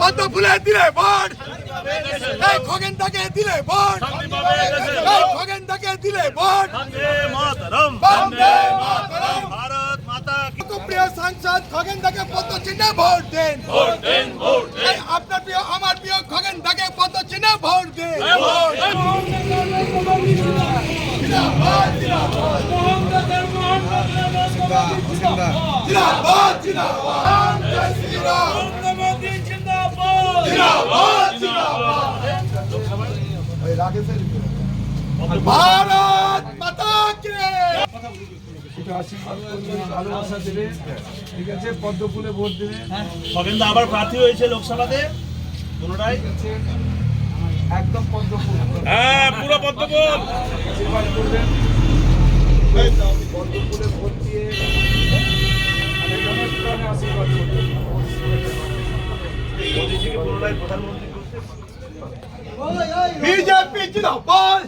পদ্ম ফুলে দিলে ভোট এই খগেন তাকে দিলে ভোট এই খগেন তাকে দিলে ভোট মাতরম ভারত মাতা কি তো প্রিয় সাংসদ খগেন তাকে পদ্ম চিহ্নে ভোট দেন ভোট দেন। ভোট এই আপনার প্রিয় আমার প্রিয় খগেন তাকে পদ্ম চিহ্নে ভোট দেন জিন্দাবাদ জিন্দাবাদ জিন্দাবাদ। জিন্দাবাদ। জয় জিন্দাবাদ জিন্দাবাদ। ভারত একটু আশীর্বাদ ভালোবাসা দেবে। ঠিক আছে পদ্ম ফুলে ভোট দেবে। খগেন্দা আবার প্রার্থী হয়েছে লোকসভাতে। একদম পদ্ম ফুল হ্যাঁ পুরো পদ্মফুল। আশীর্বাদ করবেন। পদ্ম ফুলে ভোট দিয়ে মানে আশীর্বাদ করবেন। মোদীজিকে পুনরায় প্রধানমন্ত্রী করতে বিজেপি জিন্দাবাদ।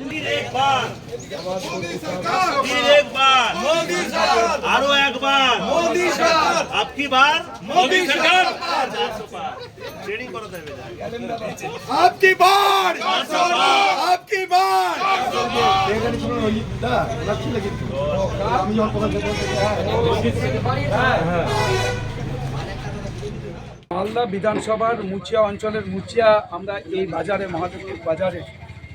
মালদা বিধানসভার মুচিয়া অঞ্চলের মুচিয়া আমরা এই বাজারে মহাদেবপুর বাজারে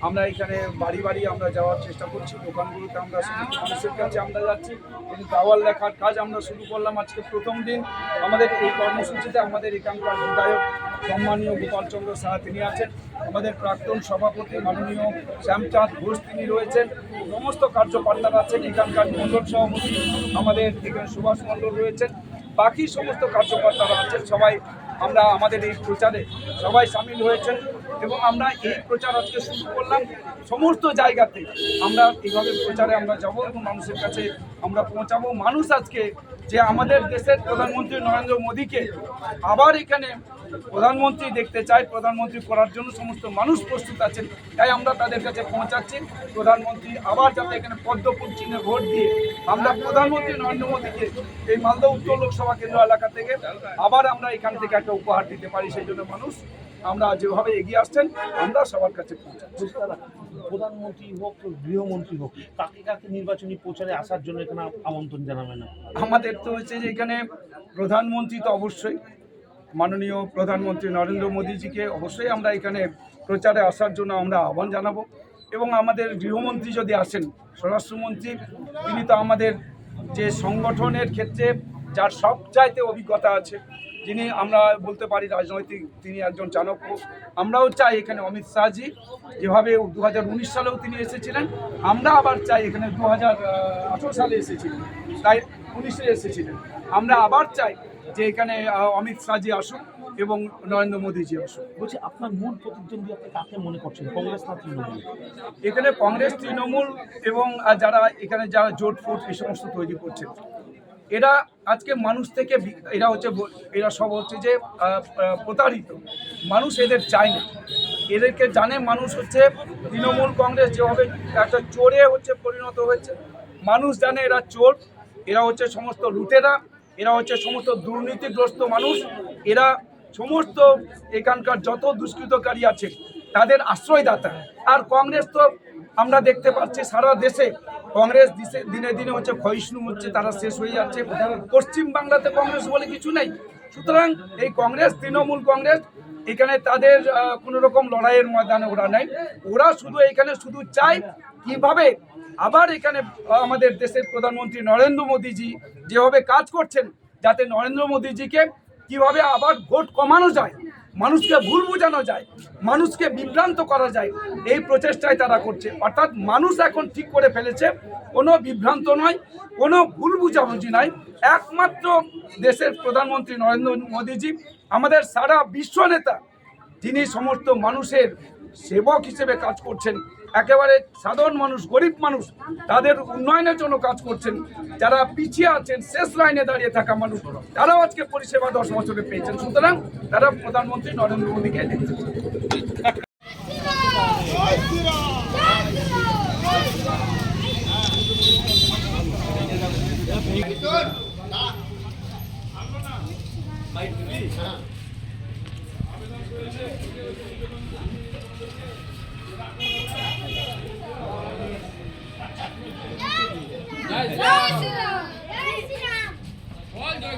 আমরা এখানে বাড়ি বাড়ি আমরা যাওয়ার চেষ্টা করছি, দোকানগুলোতে আমরা মানুষের কাছে আমরা যাচ্ছি, কিন্তু দাওয়াল লেখার কাজ আমরা শুরু করলাম আজকে প্রথম দিন। আমাদের এই কর্মসূচিতে আমাদের এখানকার বিধায়ক সম্মানীয় গোপালচন্দ্র সাহা তিনি আছেন, আমাদের প্রাক্তন সভাপতি মাননীয় শ্যামচাঁদ ঘোষ তিনি রয়েছেন, সমস্ত কার্যকর্তারা আছেন, এখানকার মণ্ডল সভাপতি আমাদের এখানে সুভাষ মণ্ডল রয়েছেন, বাকি সমস্ত কার্যকর্তারা আছেন, সবাই আমরা আমাদের এই প্রচারে সবাই সামিল হয়েছেন। এবং আমরা এই প্রচার আজকে শুরু করলাম সমস্ত জায়গাতে। আমরা এইভাবে প্রচারে আমরা যাব এবং মানুষের কাছে আমরা পৌঁছাবো। মানুষ আজকে যে আমাদের দেশের প্রধানমন্ত্রী নরেন্দ্র মোদীকে আবার এখানে প্রধানমন্ত্রী দেখতে চাই প্রধানমন্ত্রী করার জন্য সমস্ত মানুষ প্রস্তুত আছেন, তাই আমরা তাদের কাছে পৌঁছাচ্ছি। প্রধানমন্ত্রী আবার যাতে এখানে পদ্মপুর চিহ্নে ভোট দিয়ে আমরা প্রধানমন্ত্রী নরেন্দ্র মোদীকে এই মালদা উত্তর লোকসভা কেন্দ্র এলাকা থেকে আবার আমরা এখান থেকে একটা উপহার দিতে পারি, সেই জন্য মানুষ আমরা যেভাবে এগিয়ে আসছেন আমরা সবার কাছে পৌঁছাচ্ছি। প্রধানমন্ত্রী হোক গৃহমন্ত্রী হোক কাকে কাকে নির্বাচনী প্রচারে আসার জন্য এখানে আমন্ত্রণ জানাবেন আমাদের তো হচ্ছে যে এখানে প্রধানমন্ত্রী তো অবশ্যই মাননীয় প্রধানমন্ত্রী নরেন্দ্র মোদীজিকে অবশ্যই আমরা এখানে প্রচারে আসার জন্য আমরা আহ্বান জানাব। এবং আমাদের গৃহমন্ত্রী যদি আসেন স্বরাষ্ট্রমন্ত্রী তিনি তো আমাদের যে সংগঠনের ক্ষেত্রে যার সবচাইতে অভিজ্ঞতা আছে যিনি আমরা বলতে পারি রাজনৈতিক তিনি একজন চাণক্য। আমরাও চাই এখানে অমিত শাহজি যেভাবে দু হাজার উনিশ সালেও তিনি এসেছিলেন আমরা আবার চাই এখানে দু হাজার আঠেরো সালে এসেছিলেন তাই উনিশে এসেছিলেন। আমরা আবার চাই যে এখানে অমিত শাহজি আসুন এবং নরেন্দ্র মোদীজি আসুন বলছি আপনার মূল প্রতিদ্বন্দ্বী আপনি কাকে মনে করছেন কংগ্রেস না তৃণমূল? এখানে কংগ্রেস তৃণমূল এবং যারা এখানে যারা জোট ফোট এই সমস্ত তৈরি করছেন। এরা আজকে মানুষ থেকে এরা হচ্ছে এরা সব হচ্ছে যে প্রতারিত। মানুষ এদের চায় না। এদেরকে জানে মানুষ হচ্ছে তৃণমূল কংগ্রেস যেভাবে একটা চোরে হচ্ছে পরিণত হয়েছে। মানুষ জানে এরা চোর। এরা হচ্ছে সমস্ত লুটেরা। এরা হচ্ছে সমস্ত দুর্নীতিগ্রস্ত মানুষ। এরা সমস্ত এখানকার যত দুষ্কৃতকারী আছে, তাদের আশ্রয়দাতা। আর কংগ্রেস তো আমরা দেখতে পাচ্ছি সারা দেশে কংগ্রেস দিশে- দিনে দিনে হচ্ছে ক্ষয়িষ্ণু হচ্ছে, তারা শেষ হয়ে যাচ্ছে। পশ্চিম বাংলাতে কংগ্রেস বলে কিছু নেই। সুতরাং এই কংগ্রেস, তৃণমূল কংগ্রেস, এখানে তাদের কোনো রকম লড়াইয়ের ময়দানে ওরা নেই। ওরা শুধু এখানে শুধু চায় কীভাবে আবার এখানে আমাদের দেশের প্রধানমন্ত্রী নরেন্দ্র মোদীজি যেভাবে কাজ করছেন, যাতে নরেন্দ্র মোদীজিকে কীভাবে আবার ভোট কমানো যায়। মানুষকে ভুল বোঝানো যায়, মানুষকে বিভ্রান্ত করা যায়, এই প্রচেষ্টায় তারা করছে। অর্থাৎ মানুষ এখন ঠিক করে ফেলেছে, কোনো বিভ্রান্ত নয়, কোনো ভুল বুঝাবুঝি নয় একমাত্র দেশের প্রধানমন্ত্রী নরেন্দ্র মোদীজি, আমাদের সারা বিশ্ব নেতা তিনি সমস্ত মানুষের সেবক হিসেবে কাজ করছেন একেবারে সাধারণ মানুষ, গরিব মানুষ, তাদের উন্নয়নের জন্য কাজ করছেন, যারা পিছিয়ে আছেন, শেষ লাইনে দাঁড়িয়ে থাকা মানুষ, তারাও আজকে পরিষেবা দশ বছরে পেয়েছেন। সুতরাং তারা প্রধানমন্ত্রী নরেন্দ্র মোদীকে দেখছেন জয় শ্রীরাম। বল জয়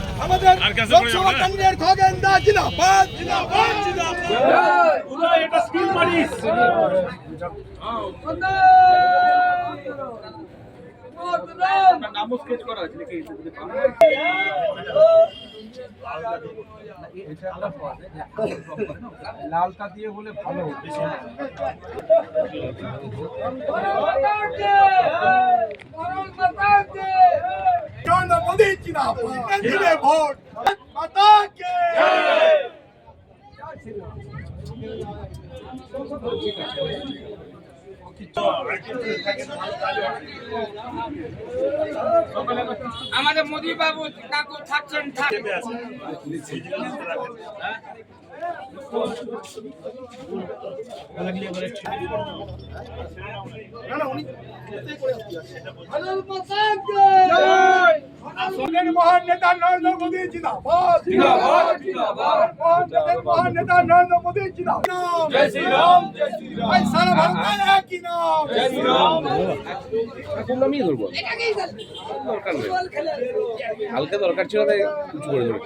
জিন্দাবাদ জিন্দাবাদ জিন্দাবাদ আমাদের লোকসভা কেন্দ্রের লালটা দিয়ে বলে ভালো হতো নরেন্দ্র মোদী জিন্দাবাদ কেন্দ্রে ভোট মাতা কে আমাদের মোদি বাবু কাকু থাকছেন থাক। আমাদের মহান নেতা নরেন্দ্র মোদী জিন্দাবাদ। নেতা নরেন্দ্র মোদী জিন্দাবাদ। জয় শ্রী রাম শ্রী রাম এখন আমি ধরবো। দরকার নেই। হালকা দরকার ছিল তাই কিছু করে ধরবো